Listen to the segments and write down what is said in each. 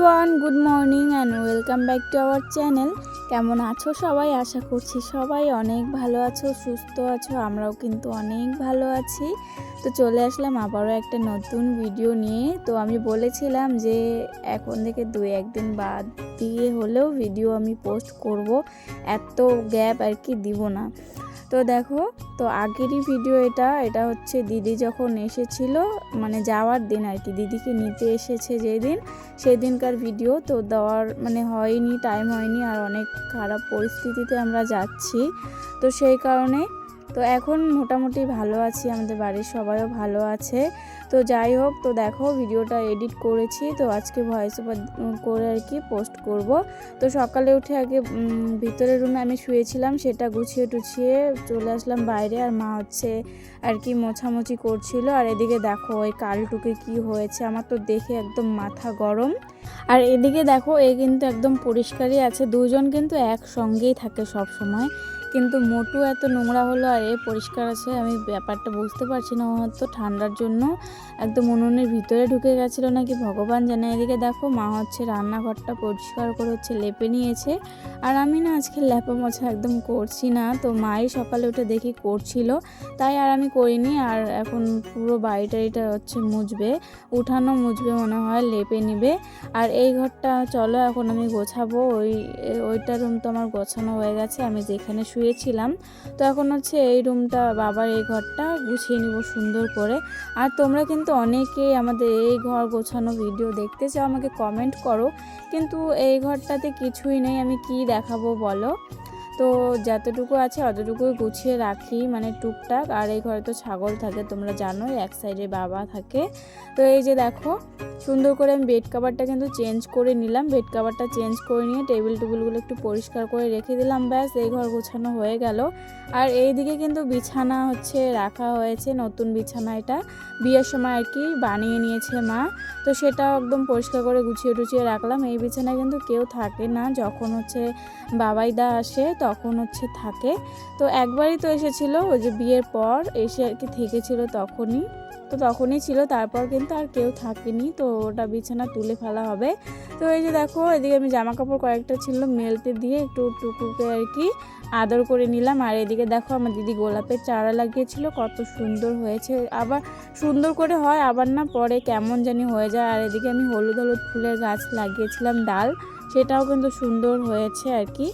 Everyone, good morning and welcome back to our channel. কেমন আছো সবাই? আশা করছি সবাই অনেক ভালো আছো, সুস্থ আছো, আমরাও কিন্তু অনেক ভালো আছি। তো চলে আসলাম আবারও একটা নতুন ভিডিও নিয়ে। তো আমি বলেছিলাম যে এখন থেকে দুই একদিন বাদ দিয়ে হলেও ভিডিও আমি পোস্ট করব। এত গ্যাপ আর কি দিব না। তো দেখো, তো আগেরই ভিডিও এটা এটা হচ্ছে দিদি যখন এসেছিল মানে যাওয়ার দিন আর কি, দিদিকে নিতে এসেছে যেদিন, সেদিনকার ভিডিও তো দেওয়ার মানে হয়নি টাইম হয়নি, আর অনেক খারাপ পরিস্থিতিতে আমরা যাচ্ছি। তো সেই কারণে তো এখন মোটামুটি ভালো আছি, আমাদের বাড়ির সবাইও ভালো আছে। তো যাই হোক, তো দেখো ভিডিওটা এডিট করেছি, তো আজকে ভয়েস ওভার করে আর কি পোস্ট করব। তো সকালে উঠে আগে ভিতরের রুমে আমি শুয়েছিলাম, সেটা গুছিয়ে টুছিয়ে চলে আসলাম বাইরে, আর মা হচ্ছে আর কি মোছামুছি করছিল। আর এদিকে দেখো ওই কালটুকে কি হয়েছে, আমার তো দেখে একদম মাথা গরম। আর এদিকে দেখো এ কিন্তু একদম পরিষ্কারই আছে, দুজন কিন্তু একসঙ্গেই থাকে সব সময় কিন্তু মোটু এত নোংরা হলো আর এ পরিষ্কার আছে, আমি ব্যাপারটা বুঝতে পারছি না। হয়তো ঠান্ডার জন্য একদম উনুনের ভিতরে ঢুকে গেছিল নাকি? ভগবান জানে। এদিকে দেখো, মা হচ্ছে রান্নাঘরটা পরিষ্কার করে হচ্ছে লেপে নিয়েছে। আর আমি না আজকে লেপা মোছা একদম করছি না, তো মাই সকালে উঠে দেখি করছিল। তাই আর আমি করিনি, আর এখন পুরো বাড়িটারিটা হচ্ছে মুছবে উঠানো মুছবে মনে হয়, লেপে নিবে। আর এই ঘরটা চলো, এখন আমি গোছাবো। ওই ওইটা রুম তো আমার গোছানো হয়ে গেছে, আমি যেখানে শুয়েছিলাম। তো এখন হচ্ছে এই রুমটা বাবার এই ঘরটা, গুছিয়ে নিব সুন্দর করে। আর তোমরা কিন্তু অনেকেই আমাদের এই ঘর গোছানো ভিডিও দেখতে চাও, আমাকে কমেন্ট করো। কিন্তু এই ঘরটাতে কিছুই নেই, আমি কি দেখাবো বলো? তো যতটুকু আছে অতটুকুই গুছিয়ে রাখি মানে টুকটাক। আর এই ঘরে তো ছাগল থাকে, তোমরা জানো এক সাইডে বাবা থাকে। তো এই যে দেখো, সুন্দর করে আমি বেড কাভারটা কিন্তু চেঞ্জ করে নিলাম। বেড কাভারটা চেঞ্জ করে নিয়ে টেবিল টেবিলগুলো একটু পরিষ্কার করে রেখে দিলাম, ব্যাস, এই ঘর গোছানো হয়ে গেল। আর এই দিকে কিন্তু বিছানা হচ্ছে, রাখা হয়েছে, নতুন বিছানা এটা। বিয়ের সময় আর কি বানিয়ে নিয়েছে মা। তো সেটা একদম পরিষ্কার করে গুছিয়ে টুছিয়ে রাখলাম। এই বিছানায় কিন্তু কেউ থাকে না, যখন হচ্ছে বাবাইদা আসে তখন হচ্ছে থাকে। তো একবারই তো এসেছিল, ওই যে বিয়ের পর এসে আর কি থেকেছিল তখনই। তো তখনই ছিল, তারপর কিন্তু আর কেউ থাকেনি। তো ওটা বিছানা তুলে ফেলা হবে। তো এই যে দেখো, এদিকে আমি জামা কাপড় কয়েকটা ছিল মেলতে দিয়ে একটু টুকুকে আর কি আদর করে নিলাম। আর এদিকে দেখো, আমার দিদি গোলাপের চারা লাগিয়েছিল, কত সুন্দর হয়েছে। আবার সুন্দর করে হয়, আবার না পরে কেমন জানি হয়ে যায়। আর এদিকে আমি হলুদ হলুদ ফুলের গাছ লাগিয়েছিলাম ডাল, সেটাও কিন্তু সুন্দর হয়েছে আর কি।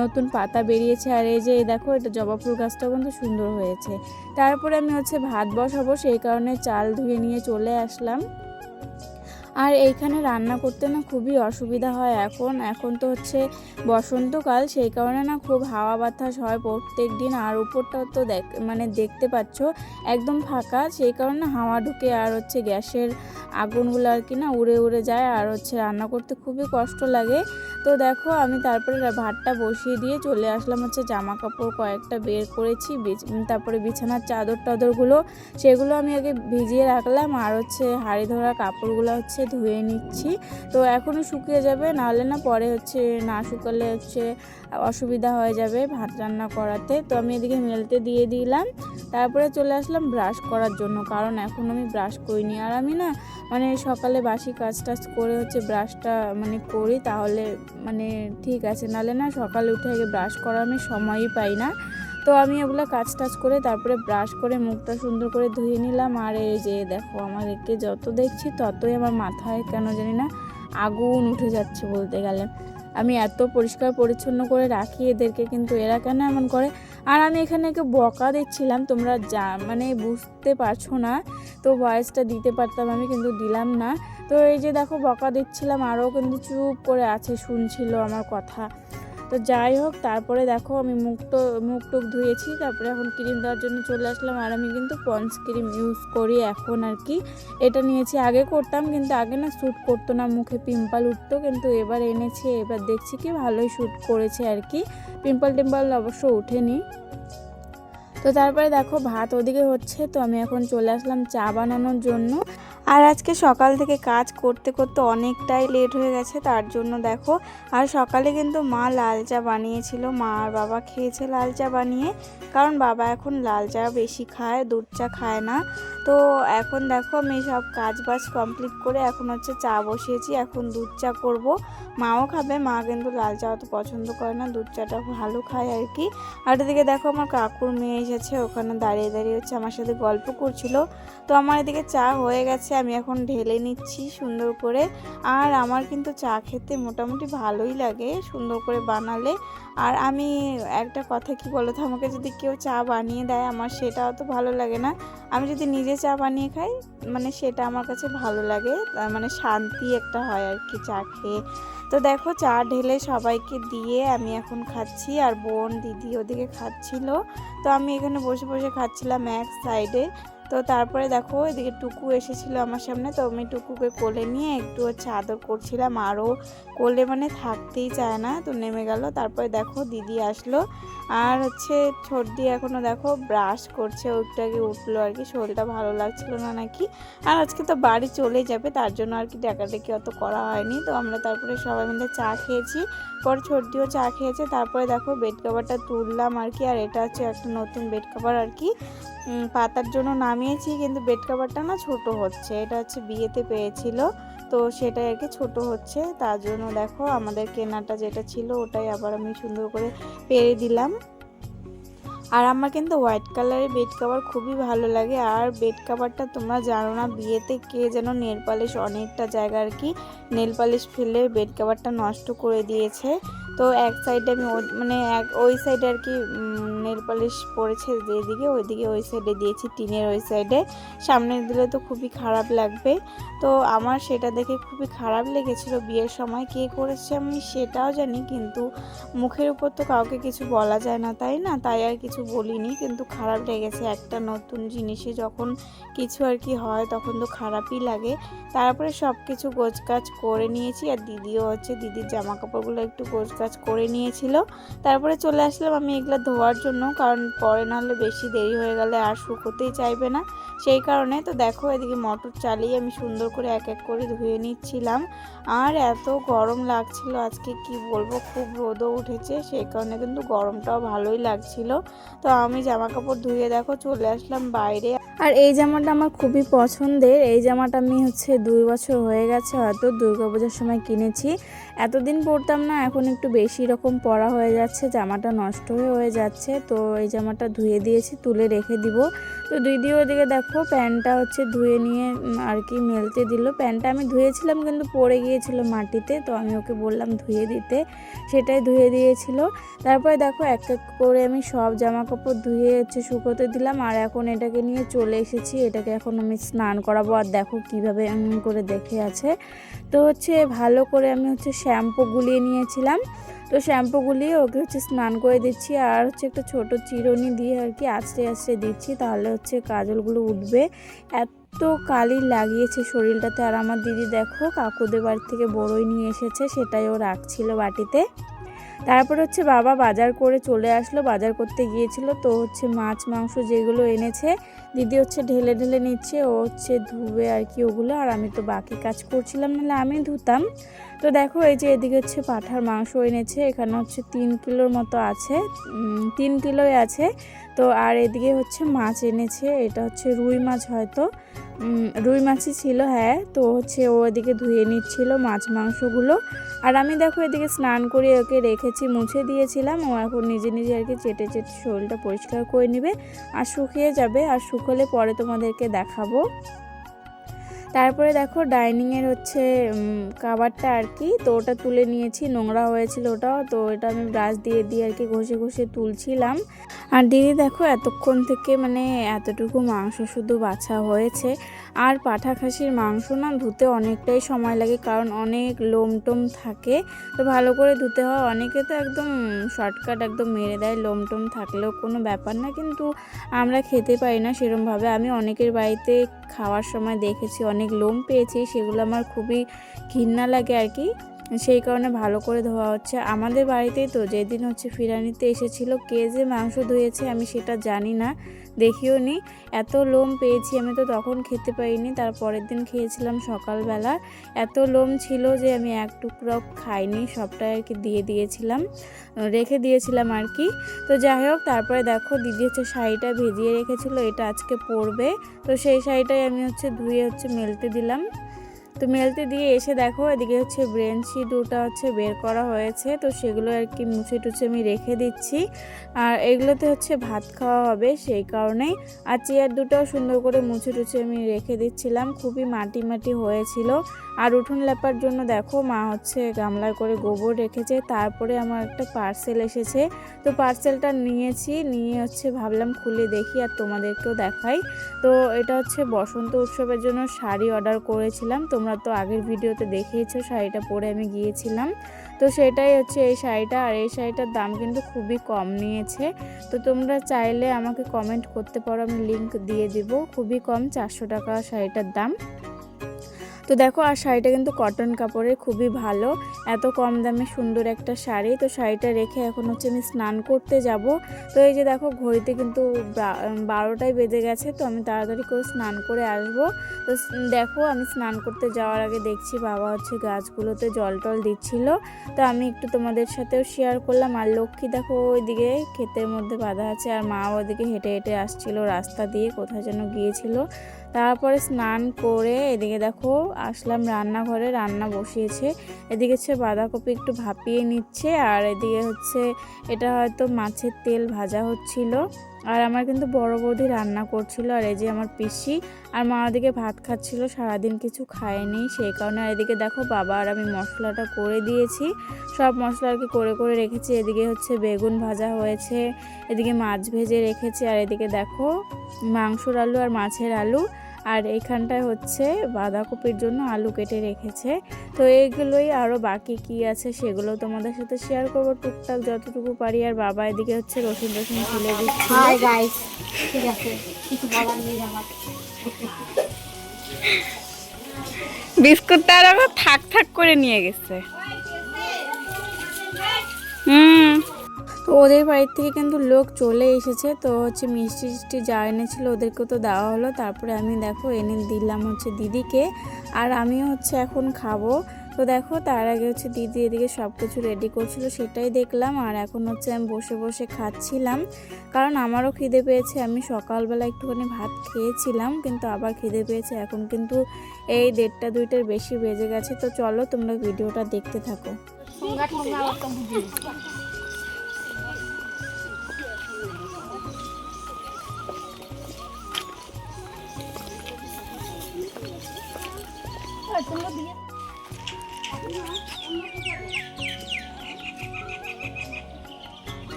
নতুন পাতা বেরিয়েছে আর এই যে দেখো, এটা জবা ফুল গাছটাও কিন্তু সুন্দর হয়েছে। তারপরে আমি হচ্ছে ভাত বসাবো, সেই কারণে চাল ধুয়ে নিয়ে চলে আসলাম। আর এইখানে রান্না করতে না খুবই অসুবিধা হয় এখন। এখন তো হচ্ছে বসন্তকাল, সেই কারণে না খুব হাওয়া বাতাস হয় প্রত্যেক দিন আর উপরটাও তো দেখ মানে দেখতে পাচ্ছ, একদম ফাঁকা। সেই কারণে হাওয়া ঢুকে আর হচ্ছে গ্যাসের আগুনগুলো আর কি না উড়ে উড়ে যায়। আর হচ্ছে রান্না করতে খুবই কষ্ট লাগে। তো দেখো আমি তারপরে ভাতটা বসিয়ে দিয়ে চলে আসলাম হচ্ছে জামা কাপড় কয়েকটা বের করেছি তারপরে বিছানার চাদর টাদরগুলো, সেগুলো আমি আগে ভিজিয়ে রাখলাম আর হচ্ছে হাড়ি ধরা কাপড়গুলো হচ্ছে ধুয়ে নিচ্ছি। তো এখনই শুকিয়ে যাবে, নাহলে না পরে হচ্ছে না শুকালে হচ্ছে অসুবিধা হয়ে যাবে ভাত রান্না করাতে। তো আমি এদিকে মেলতে দিয়ে দিলাম, তারপরে চলে আসলাম ব্রাশ করার জন্য, কারণ এখন আমি ব্রাশ করিনি। আর আমি না মানে সকালে বাসি কাজ টাজ করে হচ্ছে ব্রাশটা মানে করি, তাহলে মানে ঠিক আছে নালে না সকালে উঠে আগে ব্রাশ করা আমি সময়ই পাই না। তো আমি ওগুলো কাজ টাজ করে তারপরে ব্রাশ করে মুখটা সুন্দর করে ধুয়ে নিলাম। আর এই যে দেখো, আমাদেরকে যত দেখছি ততই আমার মাথায় কেন জানি না আগুন উঠে যাচ্ছে বলতে গেলে। আমি এত পরিষ্কার পরিচ্ছন্ন করে রাখি এদেরকে, কিন্তু এরা কেন এমন করে? আর আমি এখানে একে বকা দিচ্ছিলাম, তোমরা যা মানে বুঝতে পারছ না। তো ভয়েসটা দিতে পারতাম আমি, কিন্তু দিলাম না। তো এই যে দেখো, বকা দিচ্ছিলাম, আরও কিন্তু চুপ করে আছে, শুনছিল আমার কথা। তো যাই হোক, তারপরে দেখো আমি মুখ তো, মুখ টুক ধুয়েছি, তারপরে এখন ক্রিম দেওয়ার জন্য চলে আসলাম, আর আমি কিন্তু পন্স ক্রিম ইউজ করি এখন আর কি। এটা নিয়েছি, আগে করতাম কিন্তু আগে না শ্যুট করতো না, মুখে পিম্পল উঠতো, কিন্তু এবার এনেছি, এবার দেখছি কি ভালোই শ্যুট করেছে আর কি। পিম্পল টিম্পল অবশ্য উঠেনি তো তারপরে দেখো ভাত ওদিকে হচ্ছে, তো আমি এখন চলে আসলাম চা বানানোর জন্য। আর আজকে সকাল থেকে কাজ করতে করতে অনেকটাই লেট হয়ে গেছে, তার জন্য দেখো। আর সকালে কিন্তু মা লাল চা বানিয়েছিল, মা আর বাবা খেয়েছে লাল চা বানিয়ে, কারণ বাবা এখন লাল চা বেশি খায়, দুধ চা খায় না। তো এখন দেখো আমি সব কাজ বাজ কমপ্লিট করে এখন হচ্ছে চা বসিয়েছি, এখন দুধ চা করব। মাও খাবে, মা কিন্তু লাল চা অত পছন্দ করে না, দুধ চাটা ভালো খায় আর কি। আর এদিকে দেখো আমার কাকুর মেয়ে এসেছে, ওখানে দাঁড়িয়ে দাঁড়িয়ে হচ্ছে আমার সাথে গল্প করছিল। তো আমার এদিকে চা হয়ে গেছে আমি এখন ঢেলে নিচ্ছি সুন্দর করে। আর আমার কিন্তু চা খেতে মোটামুটি ভালোই লাগে সুন্দর করে বানালে। আর আমি একটা কথা কি বলো তো আমাকে যদি কেউ চা বানিয়ে দেয় আমার সেটা অত ভালো লাগে না। আমি যদি নিজে চা বানিয়ে খাই মানে সেটা আমার কাছে ভালো লাগে। মানে শান্তি একটা হয় আর কি চা খেয়ে। তো দেখো চা ঢেলে সবাইকে দিয়ে আমি এখন খাচ্ছি আর বোন, দিদি ওদিকে খাচ্ছিল। তো আমি এখানে বসে বসে খাচ্ছিলাম এক সাইডে তো তারপরে দেখো এদিকে টুকু এসেছিল আমার সামনে, তো আমি টুকুকে কোলে নিয়ে একটু হচ্ছে আদর করছিলাম। আরও কোলে মানে থাকতেই চায় না, তো নেমে গেল। তারপরে দেখো দিদি আসলো। আর হচ্ছে সর্দি এখনও দেখো ব্রাশ করছে, ওইটা আগে উঠল আর কি, শরীরটা ভালো লাগছিল না নাকি? আর আজকে তো বাড়ি চলে যাবে, তার জন্য আর কি ডাকাডাকি অত করা হয়নি। তো আমরা তারপরে সবাই মিলে চা খেয়েছি, পর সর্দিও চা খেয়েছে। তারপরে দেখো বেড কাভারটা তুললাম আর কি, আর এটা হচ্ছে একটা নতুন বেড কাভার আর কি। পাতার জন্য নামিয়েছি, কিন্তু বেড কাভারটা না ছোট হচ্ছে। এটা হচ্ছে বিয়েতে পেয়েছিল, তো সেটাই আর কি ছোট হচ্ছে। তার জন্য দেখো আমাদের কেনাটা যেটা ছিল ওটাই আবার আমি সুন্দর করে পেরে দিলাম। আর আমার কিন্তু হোয়াইট কালারের বেড কাভার খুবই ভালো লাগে। আর বেড কাভারটা তোমরা জানো না, বিয়েতে কে যেন নেল পালিশ অনেকটা জায়গা আর কি নেল পালিশ ফেলে বেড কাভারটা নষ্ট করে দিয়েছে। তো এক সাইডে আমি মানে এক, ওই সাইডে আর কি নেল পালিশ পড়েছে যেদিকে, ওইদিকে ওই সাইডে দিয়েছি টিনের ওই সাইডে সামনে দিলে তো খুবই খারাপ লাগবে। তো আমার সেটা দেখে খুবই খারাপ লেগেছিল বিয়ের সময়। কে করেছে আমি সেটাও জানি, কিন্তু মুখের উপর তো কাউকে কিছু বলা যায় না, তাই না? তাই আর কিছু বলিনি, কিন্তু খারাপ লেগেছে একটা নতুন জিনিসে যখন কিছু আর কি হয়, তখন তো খারাপই লাগে। তারপরে সব কিছু গোছকাজ করে নিয়েছি, আর দিদিও হচ্ছে দিদির জামা কাপড়গুলো একটু গোছকাজ করে নিয়েছিল। তারপরে চলে আসলাম আমি এগুলো ধোয়ার জন্য, কারণ পরে নাহলে বেশি দেরি হয়ে গেলে আর শুকোতেই চাইবে না। সেই কারণে তো দেখো এদিকে মোটর চালিয়ে আমি সুন্দর করে এক এক করে ধুয়ে নিচ্ছিলাম। আর এত গরম লাগছিল আজকে কি বলব, খুব রোদও উঠেছে, সেই কারণে কিন্তু গরমটাও ভালোই লাগছিল। তো আমি জামা কাপড় ধুয়ে দেখো চলে আসলাম বাইরে। আর এই জামাটা আমার খুবই পছন্দের, এই জামাটা আমি হচ্ছে দুই বছর হয়ে গেছে হয়তো দুর্গাপূজার সময় কিনেছি। এতদিন পরতাম না, এখন একটু বেশি রকম পরা হয়ে যাচ্ছে, জামাটা নষ্ট হয়ে যাচ্ছে, তো এই জামাটা ধুয়ে দিয়েছি, তুলে রেখে দিব। তো দিদি ওদিকে দেখো, প্যান্টটা হচ্ছে ধুয়ে নিয়ে আর কি মেলতে দিল। প্যান্টটা আমি ধুয়েছিলাম, কিন্তু পড়ে গিয়েছিল মাটিতে, তো আমি ওকে বললাম ধুয়ে দিতে। সেটাই ধুয়ে দিয়েছিল। তারপরে দেখো, এক এক করে আমি সব জামা কাপড় ধুয়ে হচ্ছে শুকোতে দিলাম, আর এখন এটাকে নিয়ে চলে এসেছি। এটাকে এখন আমি স্নান করাবো, আর দেখো কীভাবে এমন করে দেখে আছে। তো হচ্ছে ভালো করে আমি হচ্ছে শ্যাম্পু গুলিয়ে নিয়েছিলাম। তো শ্যাম্পু গুলিয়ে ওকে হচ্ছে স্নান করে দিচ্ছি আর হচ্ছে একটা ছোট চিরুনি দিয়ে আর কি আস্তে আস্তে দিচ্ছি তাহলে হচ্ছে কাজলগুলো উঠবে। এত কালি লাগিয়েছে শরীরটাতে আর আমার দিদি দেখো কাকুদের বাড়ি থেকে বড়ই নিয়ে এসেছে সেটাই ও রাখছিল বাটিতে। তারপর হচ্ছে বাবা বাজার করে চলে আসলো, বাজার করতে গিয়েছিল তো হচ্ছে মাছ, মাংস যেগুলো এনেছে দিদি হচ্ছে ঢেলে ঢেলে নিচ্ছে, ও হচ্ছে ধুবে আর কি ওগুলো। আর আমি তো বাকি কাজ করছিলাম, নাহলে আমি ধুতাম। তো দেখো, এই যে এদিকে হচ্ছে পাঠার মাংস এনেছে, এখানে হচ্ছে তিন কিলোর মতো আছে তিন কিলোই আছে। তো আর এদিকে হচ্ছে মাছ এনেছে, এটা হচ্ছে রুই মাছ হয়তো। রুই মাছই ছিল হ্যাঁ তো হচ্ছে ও এদিকে ধুয়ে নিচ্ছিল মাছ মাংসগুলো। আর আমি দেখো এদিকে স্নান করে ওকে রেখেছি, মুছে দিয়েছিলাম, ও এখন নিজে নিজে আর কি চেটে চেটে শরীরটা পরিষ্কার করে নেবে, আর শুকিয়ে যাবে, আর শুকোলে পরে তোমাদেরকে দেখাবো। তারপরে দেখো ডাইনিংয়ের হচ্ছে উম, কাভারটা আর কি তো ওটা তুলে নিয়েছি নোংরা হয়েছিল ওটাও তো এটা আমি ব্রাশ দিয়ে দিয়ে আর কি ঘষে ঘষে তুলছিলাম। আর দিদি দেখো এতক্ষণ থেকে মানে এতটুকু মাংস শুধু বাছা হয়েছে। আর পাঠা খাসির মাংস না ধুতে অনেকটাই সময় লাগে কারণ অনেক লোম টোম থাকে। তো ভালো করে ধুতে হয় অনেকে তো একদম শর্টকাট একদম মেরে দেয় লোম টোম থাকলেও কোনো ব্যাপার না কিন্তু আমরা খেতে পারি না সেরমভাবে। আমি অনেকের বাড়িতে খাওয়ার সময় দেখেছি অনেক লোম পেয়েছি, সেগুলো আমার খুবই ঘৃণা লাগে আর কি। সেই কারণে ভালো করে ধোয়া হচ্ছে। আমাদের বাড়িতেই তো যেদিন হচ্ছে ফিরানিতে এসেছিল, কে যে মাংস ধুয়েছে আমি সেটা জানি না। দেখিও নি, এত লোম পেয়েছি আমি তো তখন খেতে পারিনি তার পরের দিন খেয়েছিলাম সকালবেলা। এত লোম ছিল যে আমি এক টুকরো খাইনি, সবটাই আর কি দিয়ে দিয়েছিলাম, রেখে দিয়েছিলাম আর কি। তো যাই হোক, তারপরে দেখো দিদি হচ্ছে শাড়িটা ভেজিয়ে রেখেছিল, এটা আজকে পরবে। তো সেই শাড়িটাই আমি হচ্ছে ধুয়ে হচ্ছে মেলতে দিলাম। তো মেলতে দিয়ে এসে দেখো, এদিকে হচ্ছে ব্রেন ব্রেঞ্চি দুটা হচ্ছে বের করা হয়েছে, তো সেগুলো আর কি মুছে টুছে আমি রেখে দিচ্ছি। আর এগুলোতে হচ্ছে ভাত খাওয়া হবে সেই কারণেই। আর চেয়ার দুটাও সুন্দর করে মুছে টুছে আমি রেখে দিচ্ছিলাম, খুবই মাটি মাটি হয়েছিল। আর উঠোন লেপার জন্য দেখো, মা হচ্ছে গামলায় করে গোবর রেখেছে, তারপরে আমার একটা পার্সেল এসেছে। তো পার্সেলটা নিয়েছি, নিয়ে হচ্ছে ভাবলাম খুলে দেখি আর তোমাদেরকেও দেখাই। তো এটা হচ্ছে বসন্ত উৎসবের জন্য শাড়ি অর্ডার করেছিলাম তোমরা তো আগের ভিডিওতে দেখিয়েছো, শাড়িটা পরে আমি গিয়েছিলাম। তো সেটাই হচ্ছে এই শাড়িটা, আর এই শাড়িটার দাম কিন্তু খুবই কম নিয়েছে। তো তোমরা চাইলে আমাকে কমেন্ট করতে পারো, আমি লিঙ্ক দিয়ে দিব। খুবই কম, চারশো টাকা শাড়িটার দাম। তো দেখো, আর শাড়িটা কিন্তু কটন কাপড়ের খুবই ভালো। এত কম দামে সুন্দর একটা শাড়ি। তো শাড়িটা রেখে এখন হচ্ছে আমি স্নান করতে যাব। তো এই যে দেখো, ঘড়িতে কিন্তু বারোটায় বেজে গেছে। তো আমি তাড়াতাড়ি করে স্নান করে আসব। তো দেখো, আমি স্নান করতে যাওয়ার আগে দেখছি বাবা হচ্ছে গাছগুলোতে জল টল দিচ্ছিল। তো আমি একটু তোমাদের সাথেও শেয়ার করলাম। আর লক্ষ্মী দেখো, ওইদিকে ক্ষেতের মধ্যে বাঁধা আছে। আর মা ওদিকে হেঁটে হেঁটে আসছিল রাস্তা দিয়ে, কোথায় যেন গিয়েছিল। তারপরে স্নান করে এদিকে দেখো আসলাম রান্নাঘরে, রান্না বসিয়েছে। এদিকে হচ্ছে বাঁধাকপি একটু ভাপিয়ে নিচ্ছে আর এদিকে হচ্ছে এটা হয়তো মাছের তেল ভাজা হচ্ছিল। আর আমার কিন্তু বড় বৌদি রান্না করছিল আর এই যে আমার পিসি আর মা ওদিকে ভাত খাচ্ছিল, সারাদিন কিছু খায়নি সেই কারণে। আর এদিকে দেখো বাবা আর আমি মশলাটা করে দিয়েছি, সব মশলা আর কি করে করে রেখেছি। এদিকে হচ্ছে বেগুন ভাজা হয়েছে, এদিকে মাছ ভেজে রেখেছি আর এদিকে দেখো মাংসর আলু আর মাছের আলু। আর এইখানটায় হচ্ছে বাঁধাকপির জন্য আলু কেটে রেখেছে। তো এইগুলোই আরও বাকি কি আছে সেগুলো তোমাদের সাথে শেয়ার করব টুকটাক যতটুকু পারি। আর বাবা এদিকে হচ্ছে রসুন রসুন ঠিক আছে কিছু বলার নেই আমার বিস্কুটটা আর থাক থাক করে নিয়ে গেছে। হুম। তো ওদের বাড়ির থেকে কিন্তু লোক চলে এসেছে। তো হচ্ছে মিষ্টি টিষ্টি যা এনেছিল ওদেরকে তো দেওয়া হলো। তারপরে আমি দেখো এনে দিলাম হচ্ছে দিদিকে। আর আমিও হচ্ছে এখন খাব। তো দেখো তার আগে হচ্ছে দিদি এদিকে সব কিছু রেডি করছিল সেটাই দেখলাম। আর এখন হচ্ছে আমি বসে বসে খাচ্ছিলাম। কারণ আমারও খিদে পেয়েছে। আমি সকালবেলা একটুখানি ভাত খেয়েছিলাম, কিন্তু আবার খিদে পেয়েছে। এখন কিন্তু এই দেড়টা দুইটার বেশি বেজে গেছে। তো চলো তোমরা ভিডিওটা দেখতে থাকো।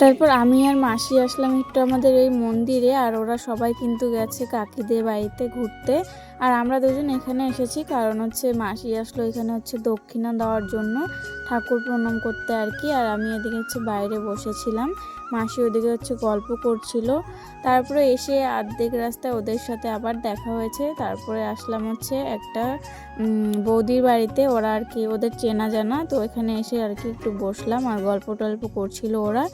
তারপর আমি আর মাসি আসলাম একটু আমাদের এই মন্দিরে, আর ওরা সবাই কিন্তু গেছে কাকিদের বাড়িতে ঘুরতে। আর আমরা দুজন এখানে এসেছি, কারণ হচ্ছে মাসি আসলো এখানে হচ্ছে দক্ষিণা দেওয়ার জন্য, ঠাকুর প্রণাম করতে আর কি। আর আমি এদিকে হচ্ছে বাইরে বসেছিলাম। মাসি ওদিকে হচ্ছে গল্প করছিল। তারপরে এসে আর্ধেক রাস্তায় ওদের সাথে আবার দেখা হয়েছে। তারপরে আসলাম হচ্ছে একটা বৌদির বাড়িতে। ওরা আর কি ওদের চেনা জানা। তো এখানে এসে আর কি একটু বসলাম আর গল্প টল্প করছিল ওরা।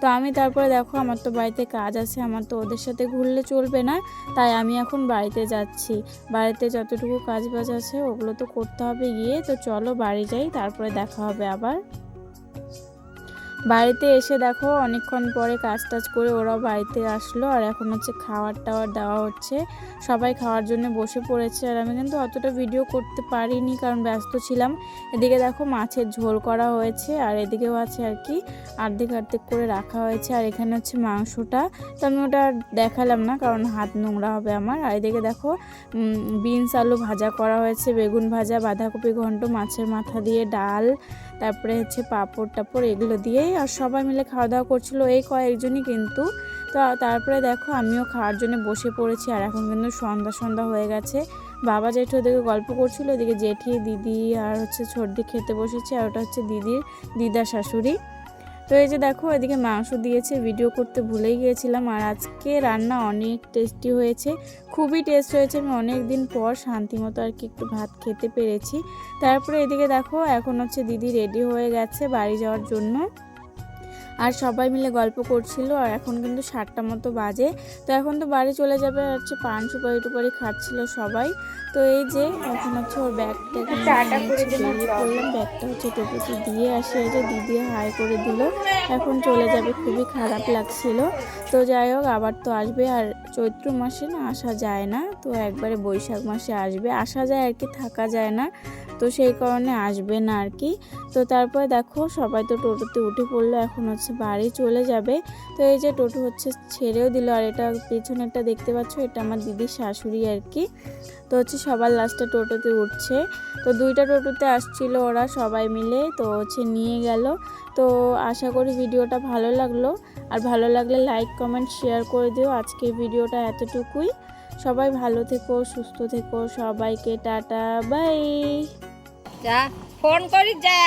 তো আমি তারপরে দেখো আমার তো বাড়িতে কাজ আছে, আমার তো ওদের সাথে ঘুরলে চলবে না। তাই আমি এখন বাড়িতে যাচ্ছি। বাড়িতে যতটুকু কাজ বাজ আছে ওগুলো তো করতে হবে গিয়ে। তো চলো বাড়ি যাই, তারপরে দেখা হবে আবার। বাড়িতে এসে দেখো, অনেকক্ষণ পরে কাজ টাজ করে ওরা বাড়িতে আসলো। আর এখন হচ্ছে খাওয়ার টাওয়ার দেওয়া হচ্ছে। সবাই খাওয়ার জন্য বসে পড়েছে। আর আমি কিন্তু অতটা ভিডিও করতে পারিনি কারণ ব্যস্ত ছিলাম। এদিকে দেখো মাছের ঝোল করা হয়েছে আর এদিকেও আছে আর কি আর্ধেক আর্ধেক করে রাখা হয়েছে। আর এখানে হচ্ছে মাংসটা। তো আমি ওটা দেখালাম না কারণ হাত নোংরা হবে আমার। আর এদিকে দেখো বিনস আলু ভাজা করা হয়েছে। বেগুন ভাজা, বাঁধাকপি ঘন্ট, মাছের মাথা দিয়ে ডাল তারপরে হচ্ছে পাঁপড় টাপড় এগুলো দিয়েই আর সবাই মিলে খাওয়া দাওয়া করছিল। এই কয়েকজনই কিন্তু। তো তারপরে দেখো আমিও খাওয়ার জন্য বসে পড়েছি আর এখন কিন্তু সন্ধ্যা সন্ধ্যা হয়ে গেছে। বাবা জেঠু ওদেরকে গল্প করছিল, এদিকে জেঠি, দিদি আর হচ্ছে সর্দি খেতে বসেছে আর ওটা হচ্ছে দিদির দিদা শাশুড়ি। তো এই যে দেখো, এদিকে মাংস দিয়েছে ভিডিও করতে ভুলেই গিয়েছিলাম। আর আজকে রান্না অনেক টেস্টি হয়েছে, খুবই টেস্ট হয়েছে। আমি অনেক দিন পর শান্তি মতো আর কি একটু ভাত খেতে পেরেছি। তারপরে এদিকে দেখো, এখন হচ্ছে দিদি রেডি হয়ে গেছে বাড়ি যাওয়ার জন্য। আর সবাই মিলে গল্প করছিল আর এখন কিন্তু সাতটা মতো বাজে। তো এখন তো বাড়ি চলে যাবে আর হচ্ছে পান সুপারি টুপারি খাচ্ছিল সবাই। তো এই যে এখন হচ্ছে ওর ব্যাগটা বেরিয়ে পড়লাম। ব্যাগটা হচ্ছে টোটোতে দিয়ে আসে যে দিদি হাই করে দিল। এখন চলে যাবে খুবই খারাপ লাগছিল। তো যাই হোক আবার তো আসবে। আর চৈত্র মাসে না আসা যায় না। তো একবারে বৈশাখ মাসে আসবে। আসা যায় আর কি থাকা যায় না। তো সেই কারণে আসবে না আর কি। তো তারপরে দেখো সবাই তো টোটোতে উঠে পড়ল, এখন হচ্ছে বাড়ি চলে যাবে। তো এই যে টোটো হচ্ছে ছেড়েও দিল, আর এটা পেছনেরটা দেখতে পাচ্ছ, এটা আমার দিদির শাশুড়ি আর কি। তো হচ্ছে সবার লাস্টে টোটোতে উঠছে। তো দুইটা টোটোতে আসছিল ওরা সবাই মিলে, তো হচ্ছে নিয়ে গেল। তো আশা করি ভিডিওটা ভালো লাগল। আর ভালো লাগলে লাইক, কমেন্ট, শেয়ার করে দিও। আজকের ভিডিওটা এতটুকুই। সবাই ভালো থেকো সুস্থ থেকো সবাইকে টাটা বাই। যা ফোন করি যা।